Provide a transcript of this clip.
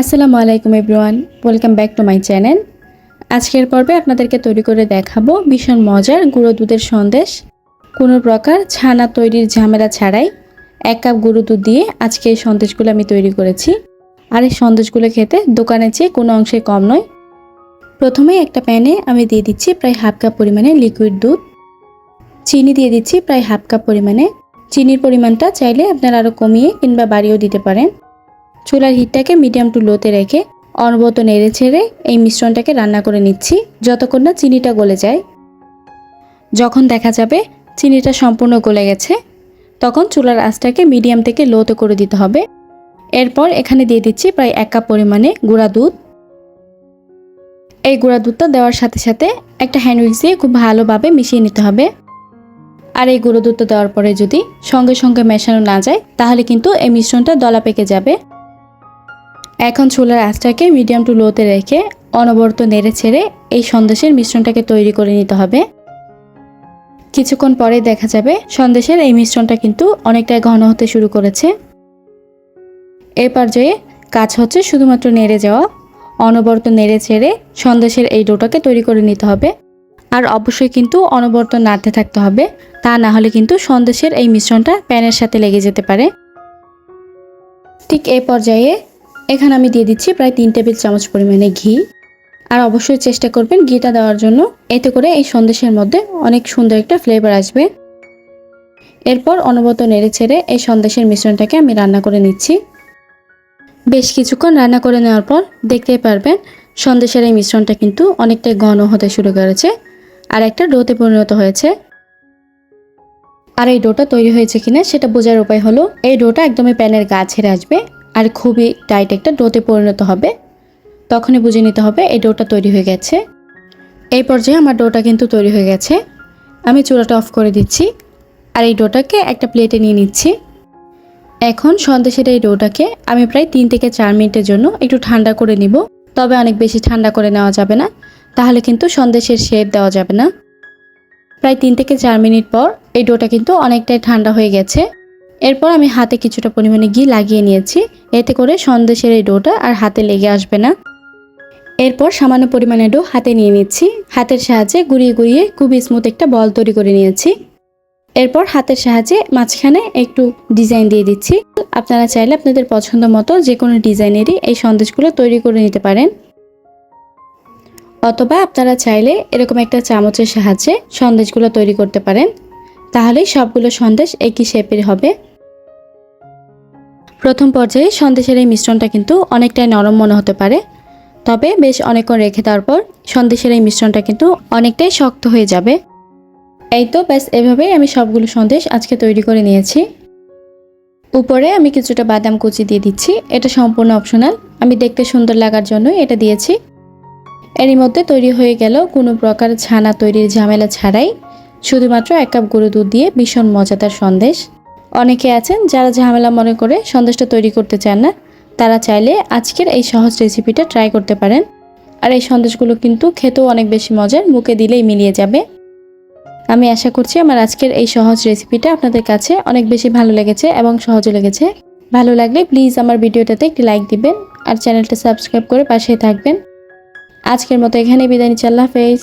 আসসালামু আলাইকুম everyone, welcome back to my channel. আজকের পর্বে আপনাদেরকে তৈরি করে দেখাবো ভীষণ মজার গুঁড়ো দুধের সন্দেশ। কোনো প্রকার ছানা তৈরির ঝামেলা ছাড়াই এক কাপ গুঁড়ো দুধ দিয়ে আজকে এই সন্দেশগুলো আমি তৈরি করেছি। আর এই সন্দেশগুলো খেতে দোকানের চেয়ে কোনো অংশে কম নয়। প্রথমে একটা প্যানে আমি দিয়ে দিচ্ছি প্রায় হাফ কাপ পরিমাণে লিকুইড দুধ। চিনি দিয়ে দিচ্ছি প্রায় হাফ কাপ পরিমাণে। চিনির পরিমাণটা চাইলে আপনারা আরও কমিয়ে কিংবা বাড়িয়েও দিতে পারেন। চুলার হিটটাকে মিডিয়াম টু লোতে রেখে অনবত নেড়ে ছেড়ে এই মিশ্রণটাকে রান্না করে নিচ্ছি যতক্ষণ না চিনিটা গলে যায়। যখন দেখা যাবে চিনিটা সম্পূর্ণ গলে গেছে, তখন চুলার আঁচটাকে মিডিয়াম থেকে লোতে করে দিতে হবে। এরপর এখানে দিয়ে দিচ্ছি প্রায় এক কাপ পরিমাণে গুঁড়া দুধ। এই গুঁড়া দুধটা দেওয়ার সাথে সাথে একটা হ্যান্ড উইক্স দিয়ে খুব ভালোভাবে মিশিয়ে নিতে হবে। আর এই গুঁড়ো দুধটা দেওয়ার পরে যদি সঙ্গে সঙ্গে মেশানো না যায়, তাহলে কিন্তু এই মিশ্রণটা দলা পেকে যাবে। এখন চুলার আঁচটাকে মিডিয়াম টু লোতে রেখে অনবরত নেড়ে ছেড়ে এই সন্দেশের মিশ্রণটাকে তৈরি করে নিতে হবে। কিছুক্ষণ পরে দেখা যাবে সন্দেশের এই মিশ্রণটা কিন্তু অনেকটাই ঘন হতে শুরু করেছে। এ পর্যায়ে কাজ হচ্ছে শুধুমাত্র নেড়ে যাওয়া, অনবরত নেড়ে ছেড়ে সন্দেশের এই ডোটাকে তৈরি করে নিতে হবে। আর অবশ্যই কিন্তু অনবরত নাড়তে থাকতে হবে, তা না হলে কিন্তু সন্দেশের এই মিশ্রণটা প্যানের সাথে লেগে যেতে পারে। ঠিক এই পর্যায়ে এখানে আমি দিয়ে দিচ্ছি প্রায় তিন টেবিল চামচ পরিমাণে ঘি। আর অবশ্যই চেষ্টা করবেন ঘিটা দেওয়ার জন্য। এতে করে এই সন্দেশের মধ্যে অনেক সুন্দর একটা ফ্লেভার আসবে। এরপর অনবত নেড়ে ছেড়ে এই সন্দেশের মিশ্রণটাকে আমি রান্না করে নিচ্ছি। বেশ কিছুক্ষণ রান্না করে নেওয়ার পর দেখতেই পারবেন সন্দেশের এই মিশ্রণটা কিন্তু অনেকটাই ঘন হতে শুরু করেছে আর একটা ডোতে পরিণত হয়েছে। আর এই ডোটা তৈরি হয়েছে কিনা সেটা বোঝার উপায় হলো, এই ডোটা একদমই প্যানের গা ছেড়ে আসবে। আর খুবই টাইট একটা ডোতে পরিণত হবে। তখনই বুঝে নিতে হবে এই ডোটা তৈরি হয়ে গেছে। এই পর্যায়ে আমার ডোটা কিন্তু তৈরি হয়ে গেছে। আমি চুলাটা অফ করে দিচ্ছি আর এই ডোটাকে একটা প্লেটে নিয়ে নিচ্ছি। এখন সন্দেশের এই ডোটাকে আমি প্রায় তিন থেকে চার মিনিটের জন্য একটু ঠান্ডা করে নিব। তবে অনেক বেশি ঠান্ডা করে নেওয়া যাবে না। তাহলে কিন্তু সন্দেশের শেপ দেওয়া যাবে না। প্রায় তিন থেকে চার মিনিট পর এই ডোটা কিন্তু অনেকটাই ঠান্ডা হয়ে গেছে। এরপর আমি হাতে কিছুটা পরিমাণে ঘি লাগিয়ে নিয়েছি। এতে করে সন্দেশের এই ডোটা আর হাতে লেগে আসবে না। এরপর সামান্য পরিমাণে ডো হাতে নিয়ে নিচ্ছি। হাতের সাহায্যে গুড়িয়ে গুড়িয়ে খুবই স্মুথ একটা বল তৈরি করে নিয়েছি। এরপর হাতের সাহায্যে মাঝখানে একটু ডিজাইন দিয়ে দিচ্ছি। আপনারা চাইলে আপনাদের পছন্দ মতো যে কোনো ডিজাইনেরই এই সন্দেশগুলো তৈরি করে নিতে পারেন। অথবা আপনারা চাইলে এরকম একটা চামচের সাহায্যে সন্দেশগুলো তৈরি করতে পারেন। তাহলেই সবগুলো সন্দেশ একই শেপের হবে। প্রথম পর্যায়ে সন্দেশের এই মিশ্রণটা কিন্তু অনেকটাই নরম মনে হতে পারে। তবে বেশ অনেকক্ষণ রেখে দেওয়ার পর সন্দেশের এই মিশ্রণটা কিন্তু অনেকটাই শক্ত হয়ে যাবে। এই তো ব্যাস, এভাবেই আমি সবগুলো সন্দেশ আজকে তৈরি করে নিয়েছি। উপরে আমি কিছুটা বাদাম কুচি দিয়ে দিচ্ছি। এটা সম্পূর্ণ অপশনাল আমি দেখতে সুন্দর লাগার জন্যই এটা দিয়েছি। এরই মধ্যে তৈরি হয়ে গেল কোনো প্রকার ছানা তৈরির ঝামেলা ছাড়াই। শুধুমাত্র এক কাপ গরু দুধ দিয়ে ভীষণ মজাদার সন্দেশ। অনেকে আছেন যারা ঝামেলা মনে করে সন্দেশটা তৈরি করতে চান না। তারা চাইলে আজকের এই সহজ রেসিপিটা ট্রাই করতে পারেন। আর এই সন্দেশগুলো কিন্তু খেতেও অনেক বেশি মজার, মুখে দিলেই মিলিয়ে যাবে। আমি আশা করছি আমার আজকের এই সহজ রেসিপিটা আপনাদের কাছে অনেক বেশি ভালো লেগেছে এবং সহজও লেগেছে। ভালো লাগলে প্লিজ আমার ভিডিওটাতে একটি লাইক দিবেন আর চ্যানেলটা সাবস্ক্রাইব করে পাশে থাকবেন। আজকের মতো এখানে বিদায় নিচ্ছি, আল্লাহ হাফেজ।